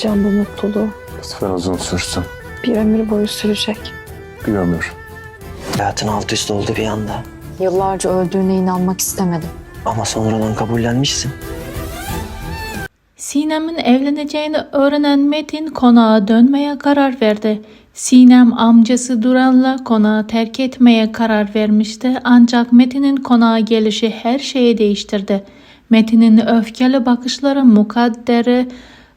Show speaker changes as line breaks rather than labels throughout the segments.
Can bu mutluluğu
Lütfen uzun sürsün.
bir ömür boyu sürecek.
Bir ömür.
Hayatın alt üst oldu bir anda.
Yıllarca öldüğüne inanmak istemedim.
Ama sonradan kabullenmişsin.
Sinem'in evleneceğini öğrenen Metin konağa dönmeye karar verdi. Sinem amcası Duran'la konağı terk etmeye karar vermişti ancak Metin'in konağa gelişi her şeyi değiştirdi. Metin'in öfkeli bakışları Mukadder'i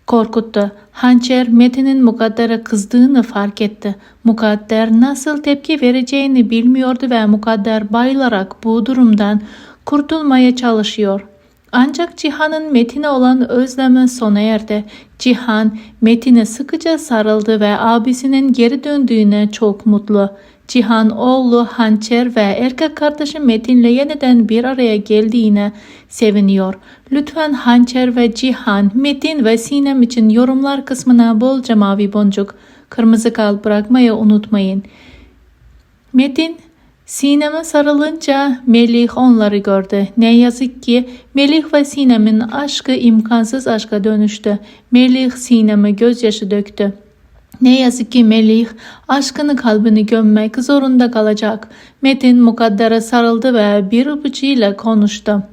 korkuttu. Hançer Metin'in Mukadder'e kızdığını fark etti. Mukadder nasıl tepki vereceğini bilmiyordu ve Mukadder bayılarak bu durumdan kurtulmaya çalışıyor. Ancak Cihan'ın Metin'e olan özlemi sona erdi. Cihan Metin'e sıkıca sarıldı ve abisinin geri döndüğüne çok mutlu. Cihan oğlu Hançer ve erkek kardeşi Metin'le yeniden bir araya geldiğine seviniyor. Lütfen Hançer ve Cihan, Metin ve Sinem için yorumlar kısmına bolca mavi boncuk, kırmızı kalp bırakmayı unutmayın. Metin Sinem'e sarılınca Melih onları gördü. Ne yazık ki Melih ve Sinem'in aşkı imkansız aşka dönüştü. Melih Sinem'e gözyaşı döktü. Ne yazık ki Melih aşkını kalbini gömmek zorunda kalacak. Metin Mukadder'e sarıldı ve bir öpücüğüyle konuştu.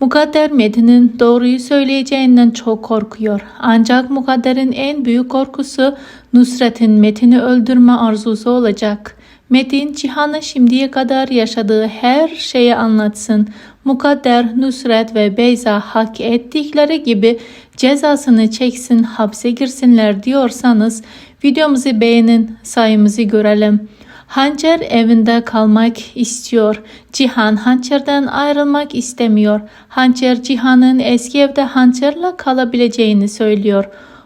Mukadder Metin'in doğruyu söyleyeceğinden çok korkuyor. Ancak Mukadder'in en büyük korkusu Nusret'in Metin'i öldürme arzusu olacak. Metin Cihan'a şimdiye kadar yaşadığı her şeyi anlatsın. Mukadder, Nusret ve Beyza hak ettikleri gibi cezasını çeksin, hapse girsinler diyorsanız videomuzu beğenin, sayımızı görelim. Hançer evinde kalmak istiyor. Cihan Hançer'den ayrılmak istemiyor. Hançer Cihan'ın eski evde Hançer'le kalabileceğini söylüyor.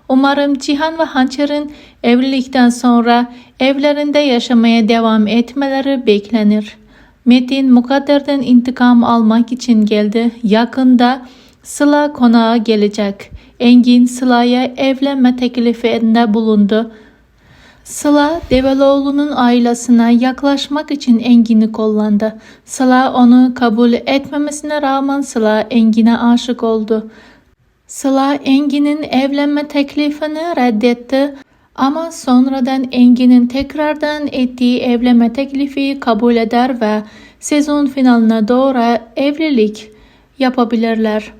Umarım Cihan ve Hançer'in evlilikten sonra evlerinde yaşamaya devam etmeleri beklenir. Metin Mukadder'den intikam almak için geldi. Yakında Sıla konağa gelecek. Engin Sıla'ya evlenme teklifinde bulundu. Sıla Develoğlu'nun ailesine yaklaşmak için Engin'i kullandı. Sıla onu kabul etmemesine rağmen Sıla Engin'e aşık oldu. Sıla Engin'in evlenme teklifini reddetti ama sonradan Engin'in tekrardan ettiği evlenme teklifi kabul eder ve sezon finaline doğru evlilik yapabilirler.